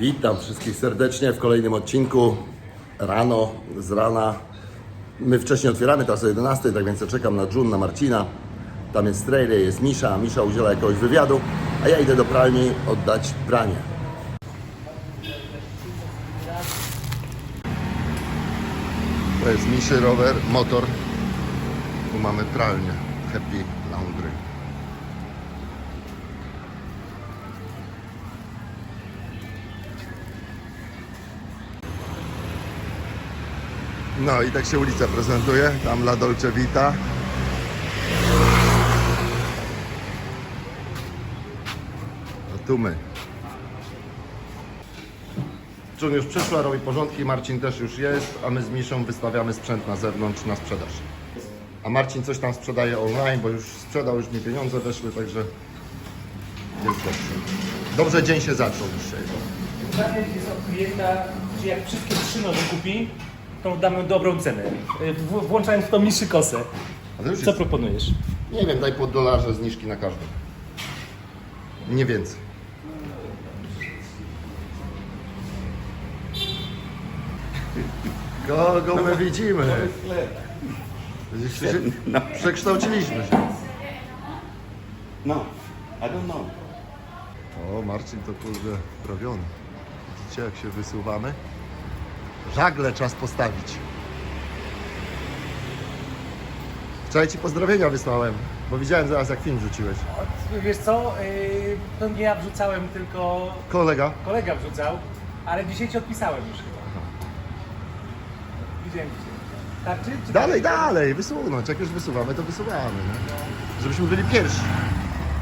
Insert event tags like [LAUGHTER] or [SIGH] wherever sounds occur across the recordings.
Witam wszystkich serdecznie w kolejnym odcinku. Rano, z rana. My wcześniej otwieramy, teraz o 11, tak więc ja czekam na Jun, na Marcina. Tam jest trailer, jest Misza. Misza udziela jakiegoś wywiadu, a ja idę do pralni oddać pranie. To jest Miszy rower, motor. Tu mamy pralnię. Happy No i tak się ulica prezentuje. Tam La Dolce Vita. A tu my. Jun już przyszła, robi porządki, Marcin też już jest, a my z Miszą wystawiamy sprzęt na zewnątrz na sprzedaż. A Marcin coś tam sprzedaje online, bo już sprzedał, już mi pieniądze weszły, także jest dobrze. Dobrze dzień się zaczął dzisiaj. Zamiast jest od klienta, że jak wszystkie trzy noże kupi, to damy dobrą cenę. Y, w- Włączając w to niższy kosę. A to już Co jest, proponujesz? nie wiem, daj po dolarze zniżki na każdą. Nie więcej. Kogo my widzimy? Że Przekształciliśmy się. No, I don't know. O, Marcin to kurde prawiony. Widzicie jak się wysuwamy? Żagle czas postawić. Wczoraj Ci pozdrowienia wysłałem, bo widziałem zaraz jak film wrzuciłeś. Wiesz co, y, to nie ja wrzucałem, tylko Kolega? kolega wrzucał, ale dzisiaj ci odpisałem już chyba. Widziałem dzisiaj. Starczy? Czy Dalej, dalej, wysunąć. Jak już wysuwamy, to wysuwamy. Nie? Żebyśmy byli pierwsi.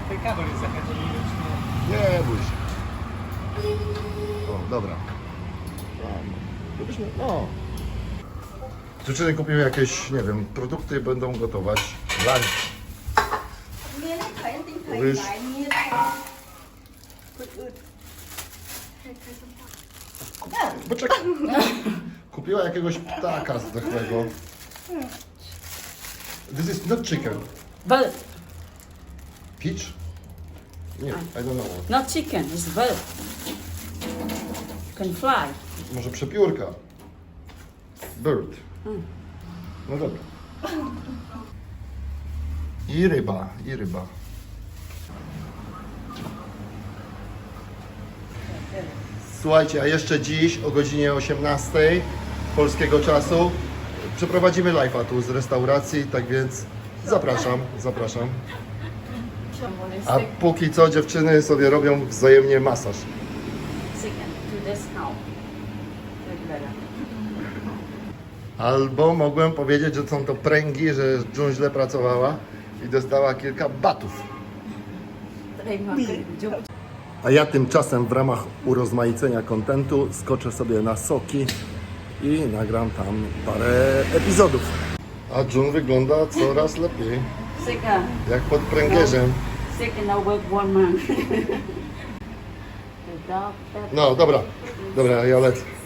Ten kabel jest zakręcony, nie bój się. O, dobra. No, Żebyśmy, no. Dziewczyny kupiły jakieś, nie wiem, produkty będą gotować. Lunch. Nghe nó thấy anh tiếng thầy Ui. lại nghe thôi Ướt ướt Poczekaj. Kupiła jakiegoś ptaka zdechłego. This is not chicken. Bird, Peach? Nie, I don't know. not chicken, it's bird. Can fly. Może przepiórka. Bird. No dobra. I ryba, i ryba. Słuchajcie, a jeszcze dziś o godzinie 18 polskiego czasu przeprowadzimy live'a tu z restauracji, tak więc zapraszam, zapraszam. A póki co dziewczyny sobie robią wzajemnie masaż. Chicken to this house. Like better. Albo mogłem powiedzieć, że są to pręgi, że Jun źle pracowała i dostała kilka batów. A ja tymczasem w ramach urozmaicenia kontentu skoczę sobie na soki i nagram tam parę epizodów. A Jun wygląda coraz [LAUGHS] lepiej, chicken. jak pod pręgierzem. [LAUGHS] No dobra, dobra, ja lecę.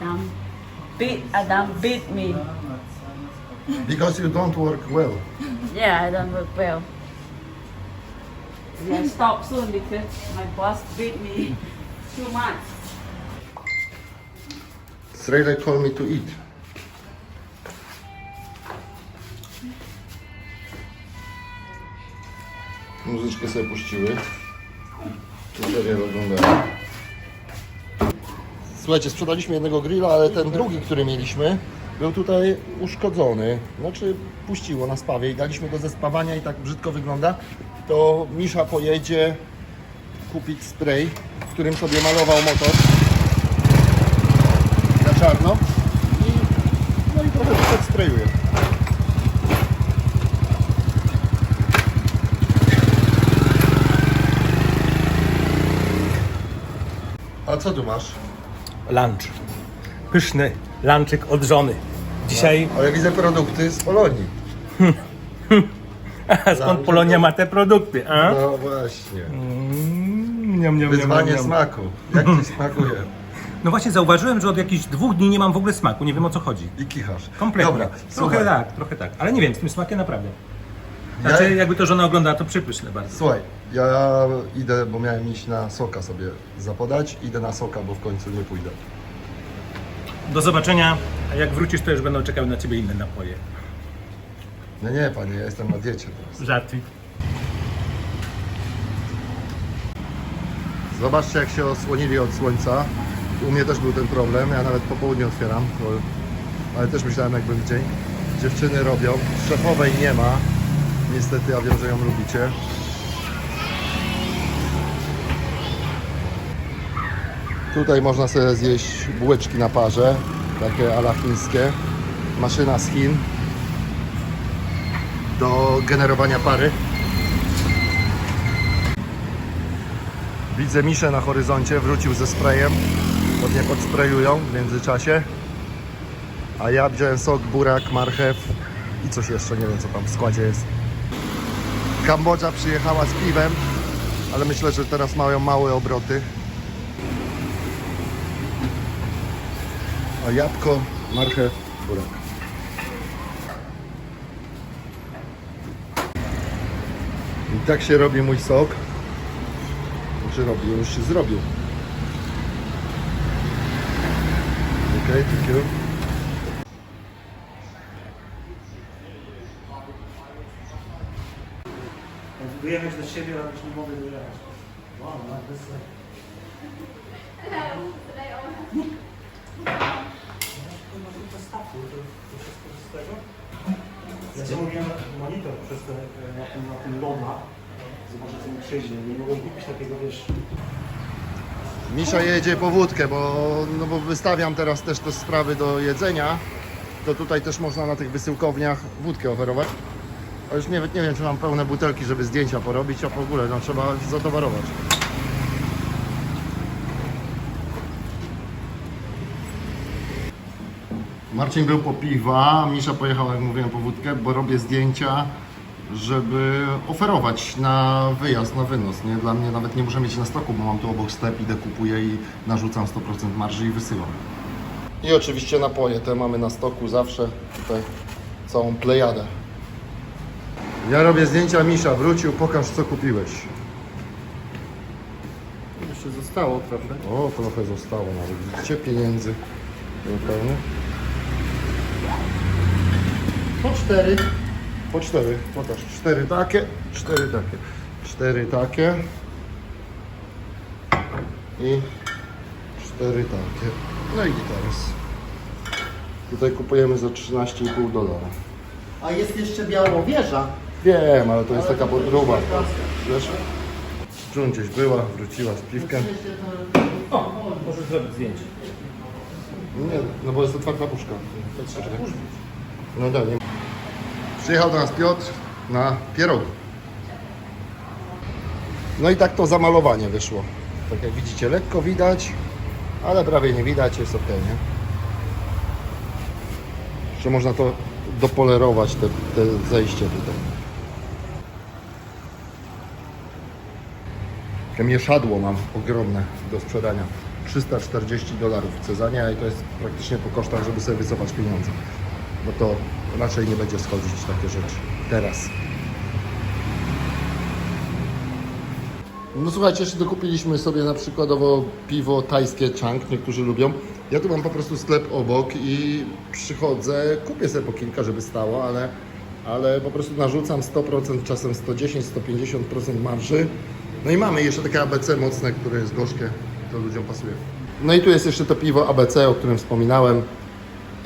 Adam beat Adam beat me. Because you don't work well. Yeah, I don't work well. Yeah, stop soon because my boss beat me too much. Srejle call me to eat. Muzyczkę sobie puściły. Tutorial oglądają. Słuchajcie, sprzedaliśmy jednego grilla, ale ten drugi, który mieliśmy, był tutaj uszkodzony. Znaczy puściło na spawie i daliśmy go ze spawania i tak brzydko wygląda. To Misza pojedzie kupić spray, którym sobie malował motor na czarno i, no i trochę przedsprayuję. A co tu masz? Lunch. Pyszny lunczyk od żony. Dzisiaj, ja widzę produkty z Polonii. [LAUGHS] skąd Polonia ma te produkty, a? No właśnie. Mm, niam, niam, Wyzwanie niam, niam. smaku. Jak ci smakuje? [LAUGHS] No właśnie zauważyłem, że od jakichś dwóch dni nie mam w ogóle smaku, nie wiem o co chodzi. I kichasz. Kompletnie. Dobra, trochę słuchaj. tak, trochę tak. Ale nie wiem, z tym smakiem naprawdę. Znaczy, Ja- jakby to żona oglądała, to przypyszne bardzo. Słuchaj, ja idę, bo miałem iść na soka sobie zapodać. Idę na soka, bo w końcu nie pójdę. Do zobaczenia, a jak wrócisz, to już będą czekały na ciebie inne napoje. No nie, panie, ja jestem na diecie teraz. Żarty. Zobaczcie, jak się osłonili od słońca. U mnie też był ten problem. Ja nawet po południu otwieram, bo, ale też myślałem, jakby w dzień. Dziewczyny robią. Szefowej nie ma. Niestety, ja wiem, że ją lubicie. Tutaj można sobie zjeść bułeczki na parze, takie ala chińskie. Maszyna z Chin do generowania pary. Widzę Miszę na horyzoncie, wrócił ze sprayem. Pewnie podsprayują w międzyczasie. A ja wziąłem sok, burak, marchew i coś jeszcze, nie wiem co tam w składzie jest. Kambodża przyjechała z piwem, ale myślę, że teraz mają małe obroty. A jabłko, marchew, burak. I tak się robi mój sok. Znaczy robi, już się zrobił. Okej, thank you. Dojechać do siebie, ale już nie mogę dojechać. Wow, no, bez... Ja zamówiłem monitor przez te, na tym, na tym Lona. Zobaczę co mi przyjdzie. Nie mogłem kupić takiego, wiesz... Misza jedzie po wódkę, bo, no bo wystawiam teraz też te sprawy do jedzenia. To tutaj też można na tych wysyłkowniach wódkę oferować. A już nie, nie wiem, czy mam pełne butelki, żeby zdjęcia porobić, a w ogóle no, trzeba zatowarować. Marcin był po piwa, Misza pojechał, jak mówiłem, po wódkę, bo robię zdjęcia, żeby oferować na wyjazd, na wynos. Nie? Dla mnie nawet nie muszę mieć na stoku, bo mam tu obok sklep, idę, kupuję i narzucam 100% marży i wysyłam. I oczywiście napoje, te mamy na stoku zawsze, tutaj całą plejadę. Ja robię zdjęcia, Misza wrócił, pokaż co kupiłeś. Jeszcze zostało trochę. O, trochę zostało nawet, widzicie, pieniędzy. Zupełnie. Po cztery. Po cztery, pokaż. Cztery takie, cztery takie. Cztery takie. I cztery takie. No i teraz. Tutaj kupujemy za 13,5 dolara. A jest jeszcze Białowieża. Wiem, ale to jest taka podróba. Wiesz? June gdzieś była, wróciła z piwkiem. O, możesz zrobić zdjęcie. Nie, no bo jest otwarta puszka. No tak, nie. Przyjechał do nas Piotr na pierogi. No i tak to zamalowanie wyszło. Tak jak widzicie, lekko widać, ale prawie nie widać, jest ok, nie? Jeszcze można to dopolerować, te, te zejście tutaj. Takie mieszadło mam ogromne do sprzedania. 340 dolarów w Cezania i to jest praktycznie po kosztach, żeby sobie wycofać pieniądze. Bo to raczej nie będzie schodzić takie rzeczy teraz. No słuchajcie, jeszcze dokupiliśmy sobie na przykładowo piwo tajskie Chang, niektórzy lubią. Ja tu mam po prostu sklep obok i przychodzę, kupię sobie po kilka, żeby stało, ale, ale po prostu narzucam 100%, czasem 110-150% marży. No i mamy jeszcze takie ABC mocne, które jest gorzkie, to ludziom pasuje. No i tu jest jeszcze to piwo ABC, o którym wspominałem.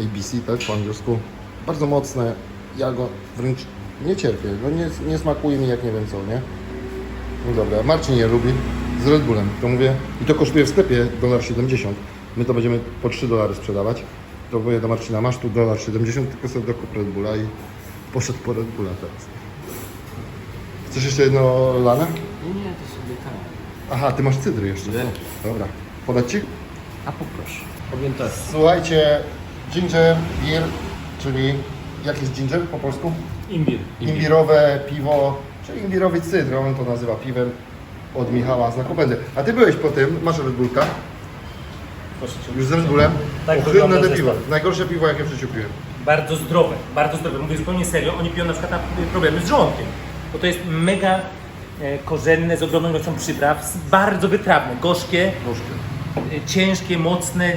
ABC, tak, po angielsku. Bardzo mocne. Ja go wręcz nie cierpię. No nie, nie smakuje mi jak nie wiem co, nie? No dobra, Marcin je lubi z Red Bullem. To mówię, i to kosztuje w sklepie 1,70 My to będziemy po 3 dolary sprzedawać. To mówię do Marcina, masz tu 1,70 tylko sobie dokup Red Bulla i poszedł po Red Bulla teraz. Chcesz jeszcze jedno lane? Nie, to sobie tak. Aha, ty masz cydry jeszcze. Nie. Dobra. Podać ci? A poproszę. Powiem tak. Słuchajcie, ginger beer, czyli jak jest ginger po polsku? Imbir. Imbirowe piwo, czy imbirowy cydr, on to nazywa piwem od Michała z Nakopędy. A ty byłeś po tym, masz Red Bullka, Proszę cię. już z Red Bullem. Tak Ohydne wygląda te zestaw. piwo. Najgorsze piwo jakie w życiu piłem. bardzo zdrowe, bardzo zdrowe. Mówię zupełnie serio, oni piją na przykład na problemy z żołądkiem, bo to jest mega korzenne, z ogromną ilością przypraw, bardzo wytrawne, gorzkie, Gorzkie. e, ciężkie, mocne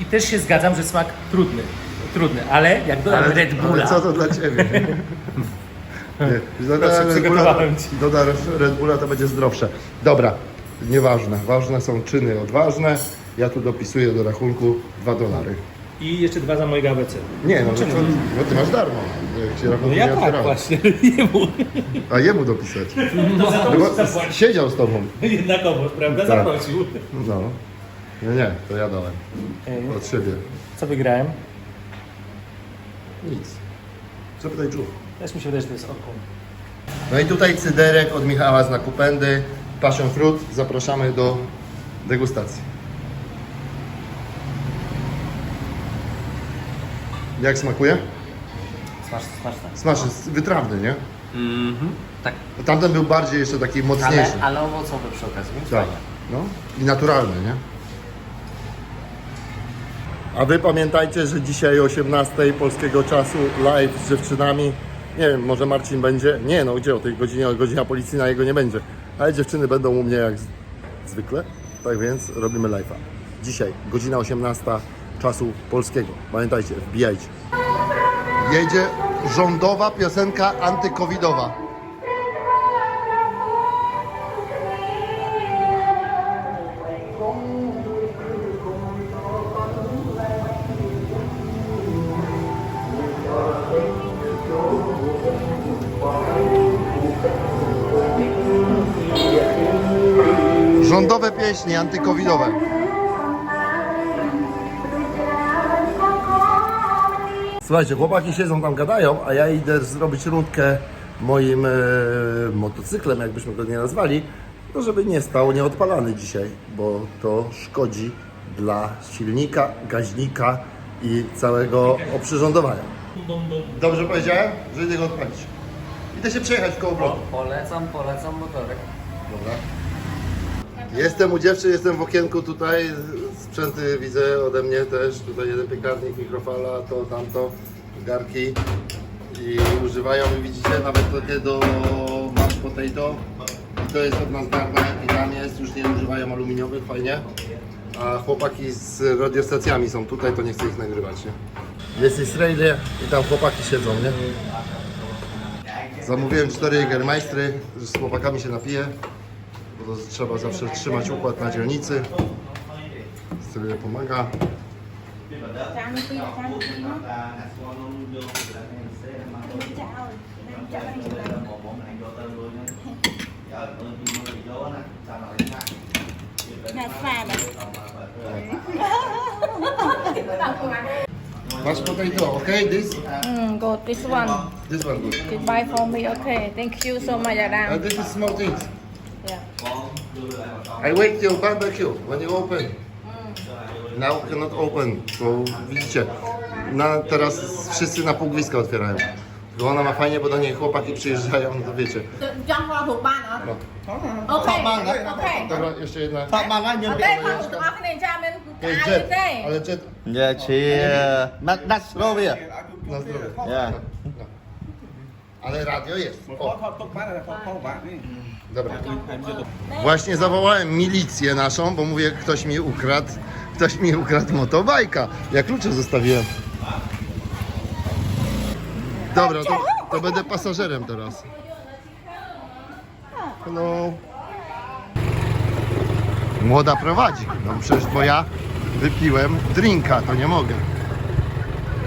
i też się zgadzam, że smak trudny, trudny, ale jak dodam Red Bulla, ale co to dla Ciebie? [LAUGHS] Nie, dodałem Red Bulla, dodasz Red Bulla, to będzie zdrowsze. Dobra, nieważne. Ważne są czyny odważne. Ja tu dopisuję do rachunku 2 dolary. I jeszcze dwa za mojego ABC. Nie, no, to, Czemu? no ty masz darmo. Jak się No ja [LAUGHS] nie tak właśnie, jemu. A jemu dopisać. To [LAUGHS] za to No, bo zapłacić. siedział z tobą. Jednakowoż, prawda? Tak. Zapłacił. No. Nie, nie, to ja dałem. E, Od siebie. Co wygrałem? Nic. Zapytaj Drew. Też mi się wydaje, że to jest oko. No i tutaj cyderek od Michała z Nakupendy. Passion fruit. Zapraszamy do degustacji. Jak smakuje? Smaczne. Smash jest wytrawny, nie? Mhm. Tak, Tamten był bardziej jeszcze taki mocniejszy. ale, ale owocowy przy okazji, więc Tak. fajnie. No i naturalny, nie? A wy pamiętajcie, że dzisiaj o 18 polskiego czasu live z dziewczynami. Nie wiem, może Marcin będzie. Nie, no gdzie o tej godzinie, o godzina policyjna jego nie będzie. Ale dziewczyny będą u mnie jak z- zwykle. Tak więc robimy live'a. Dzisiaj, godzina 18 czasu polskiego. Pamiętajcie, wbijajcie. Jedzie rządowa piosenka antykowidowa. Rządowe pieśni antykowidowe. Słuchajcie, chłopaki siedzą tam, gadają, a ja idę zrobić rundkę moim e, motocyklem, jakbyśmy go nie nazwali, no żeby nie stał nieodpalany dzisiaj, bo to szkodzi dla silnika, gaźnika i całego oprzyrządowania. Dobrze powiedziałem, że idę go odpalić. Idę się przejechać koło bloku. Polecam, polecam motorek. Dobra. Jestem u dziewczyn, jestem w okienku tutaj. Sprzęty widzę ode mnie też. Tutaj jeden piekarnik, mikrofala, to, tamto, garki. I używają, i widzicie, nawet takie do mashed potato. I to jest od nas garnek i tam jest, już nie używają aluminiowych, fajnie. A chłopaki z radiostacjami są tutaj, to nie chcę ich nagrywać, nie? Jest Israelia i tam chłopaki siedzą, nie? Zamówiłem cztery Jägermeistry, z chłopakami się napiję, to trzeba zawsze trzymać układ na dzielnicy. Stylia pomaga. Masz potato, okay? This? Mm, good. This one. This one good. You buy for me. Okay. Thank you so much, Uh, Adam. this is small things. Yeah. I wait till barbecue when you open. Now cannot open, bo widzicie, na, teraz wszyscy na półgwiska otwierają. Tylko ona ma fajnie, bo do niej chłopaki przyjeżdżają, no to wiecie. Trong thuộc? No. Ok Ok Dobra, jeszcze jedna. Nhiêu Ok tiền? kho thuộc ban cái này cha bên To jest cái jet, đây ale jet Dạ chị Nat Nastrovia. na zdrowie. Dạ. No. Ale radio jest. O. Dobra. Właśnie zawołałem milicję naszą, bo mówię, ktoś mi ukradł, ktoś mi ukradł motobajka. Ja klucze zostawiłem. Dobra, to, to będę pasażerem teraz. Hello. Młoda prowadzi. No przecież, bo ja wypiłem drinka, to nie mogę.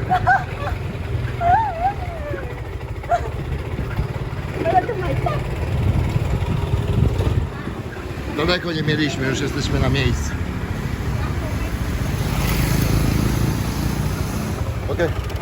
[LAUGHS] Daleko nie mieliśmy, już jesteśmy na miejscu. Okej.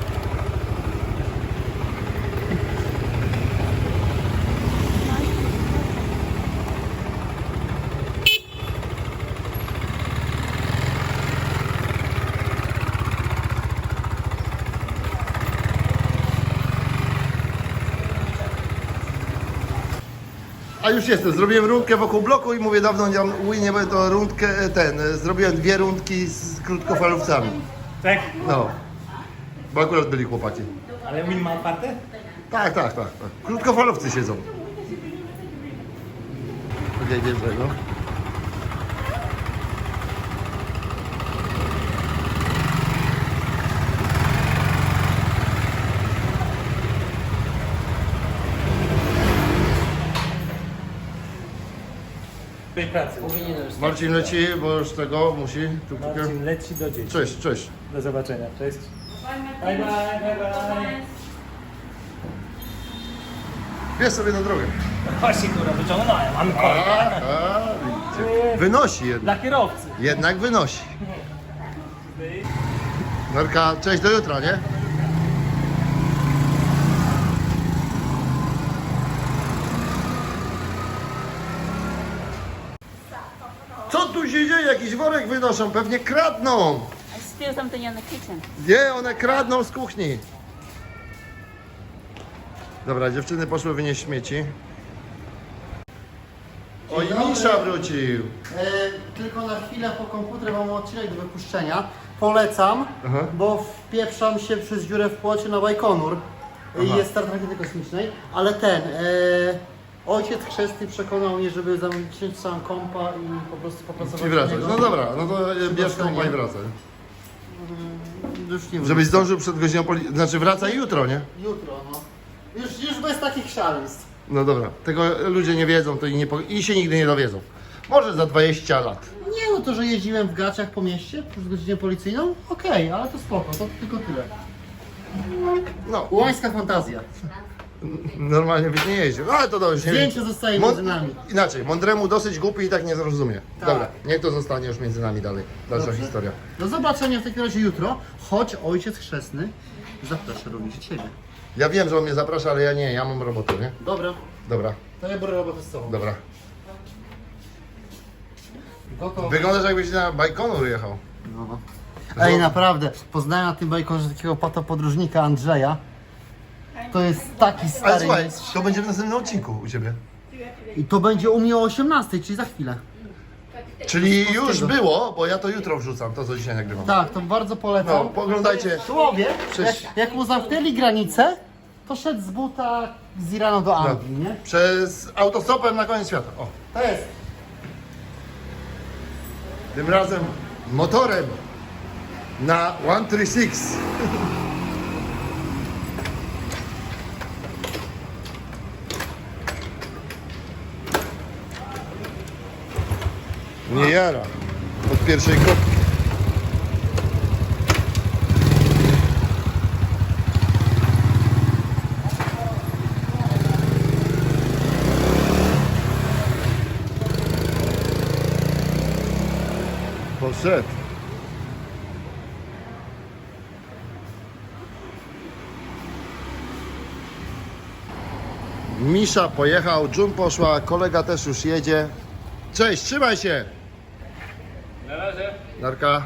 A już jestem, zrobiłem rundkę wokół bloku i mówię dawno nie mam nie to rundkę, ten, zrobiłem dwie rundki z krótkofalówcami. Tak? No. bo akurat byli chłopaki. Ale mini ma otwarte? Tak, tak, tak. tak. Krótkofalowcy siedzą. Okej, bierze go. Tej pracy. Marcin leci, bo już tego musi. Marcin leci do dzieci. Cześć, cześć. Do zobaczenia. Cześć. Bye bye, bye bye. Bierz sobie na drogę. Właśnie kurwa, wyciągnąłem. Mamy A, korkę. a, widzicie. Wynosi jednak. Dla kierowcy. Jednak wynosi. Narka, cześć, do jutra, nie? Co tu się dzieje? Jakiś worek wynoszą, pewnie kradną. I steal something in the kitchen. Nie, one kradną z kuchni. Dobra, dziewczyny poszły wynieść śmieci. Oj, Misza wrócił. E, tylko na chwilę po komputer mam odcinek do wypuszczenia. Polecam, Aha. bo wpieprzam się przez dziurę w płocie na Bajkonur i Aha. jest start rakiety kosmicznej, ale ten, e, ojciec chrzestny przekonał mnie, żeby zamknąć całą kompa i po prostu popracować I wracać. No dobra, no to e, bierz kompa i wracaj. Już nie Żebyś wrócę. zdążył przed godziną poli... Znaczy wracaj jutro, nie? Jutro, no. Już, już bez takich szaleństw. No dobra. Tego ludzie nie wiedzą to i, nie po... i się nigdy nie dowiedzą. Może za 20 lat. Nie no to, że jeździłem w gaciach po mieście przez godzinę policyjną, okej, ale to spoko, to tylko tyle. No, Łańska fantazja. Normalnie byś nie jeździł. No ale to dobrze. nie Zdjęcie wiem. zostaje między nami. Inaczej, mądremu dosyć głupi i tak nie zrozumie. Tak. Dobra, niech to zostanie już między nami dalej. Dalsza Dobrze. historia. Do zobaczenia w takim razie jutro, choć ojciec chrzestny zaprasza również Ciebie. Ja wiem, że on mnie zaprasza, ale ja nie, ja mam robotę, nie? Dobra, Dobra, to ja biorę robotę z Tobą. dobra. Gotowe. Wyglądasz jakbyś na Bajkonur jechał. No. Ej, naprawdę, poznałem na tym bajkorze takiego patopodróżnika Andrzeja. To jest taki Ale stary. słuchaj, to będzie w następnym odcinku u Ciebie. I to będzie u mnie o 18, czyli za chwilę. Czyli już było, bo ja to jutro wrzucam, to co dzisiaj nagrywam. Tak, to bardzo polecam. No, poglądajcie. Człowiek, Przecież- jak, jak mu zamknęli granicę, to szedł z buta z Iranu do Anglii, nie? Przez autostopem na koniec świata. O, To jest. tym razem motorem na 136. Nie jara. Od pierwszej kropki. Poszedł. Misza pojechał, Jun poszła, kolega też już jedzie. Cześć, trzymaj się! Razie. Narka.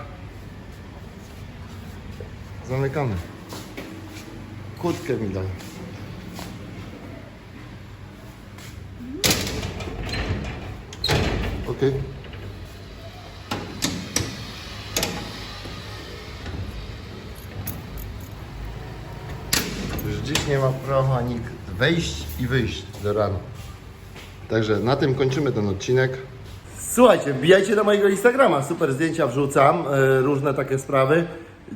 Zamykamy. Kłódkę mi daj. Okej. Już dziś nie ma prawa nikt wejść i wyjść do rana. Także na tym kończymy ten odcinek. Słuchajcie, wbijajcie na mojego Instagrama, super zdjęcia wrzucam, e, różne takie sprawy.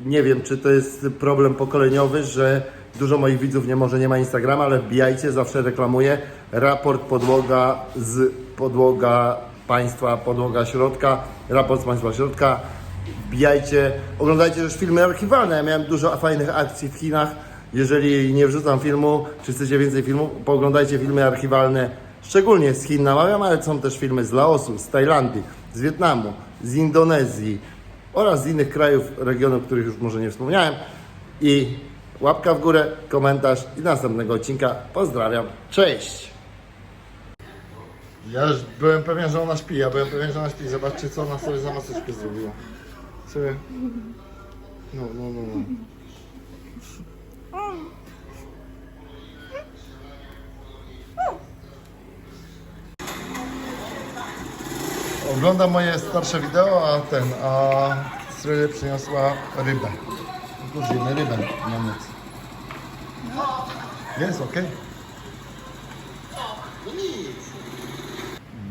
Nie wiem, czy to jest problem pokoleniowy, że dużo moich widzów nie może nie ma Instagrama, ale wbijajcie, zawsze reklamuję. Raport podłoga z podłoga państwa, podłoga środka, raport z państwa środka. Wbijajcie, oglądajcie też filmy archiwalne. Ja miałem dużo fajnych akcji w Chinach. Jeżeli nie wrzucam filmu, czy chcecie więcej filmów, pooglądajcie filmy archiwalne, szczególnie z Chin namawiam, ale są też filmy z Laosu, z Tajlandii, z Wietnamu, z Indonezji oraz z innych krajów, regionów, których już może nie wspomniałem. I łapka w górę, komentarz i następnego odcinka. Pozdrawiam, cześć! Ja już byłem pewien, że ona śpi, ja byłem pewien, że ona śpi. Zobaczcie, co ona sobie za maseczkę zrobiła. Sobie... No, no, no, no. Oglądam moje starsze wideo, a ten, a Stryly przyniosła rybę. Zjemy rybę na noc. Jest, okej.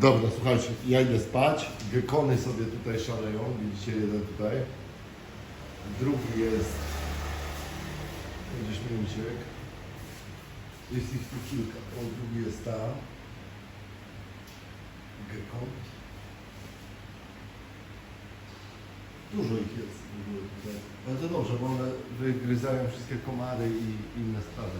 Dobra, słuchajcie, ja idę spać. Gekony sobie tutaj szaleją. Widzicie, jeden tutaj. Drugi jest... Gdzieś mi uciekł. Jest ich tu kilka. O, drugi jest tam. Gekon. Dużo ich jest. Bardzo dobrze, bo one wygryzają wszystkie komary i inne sprawy.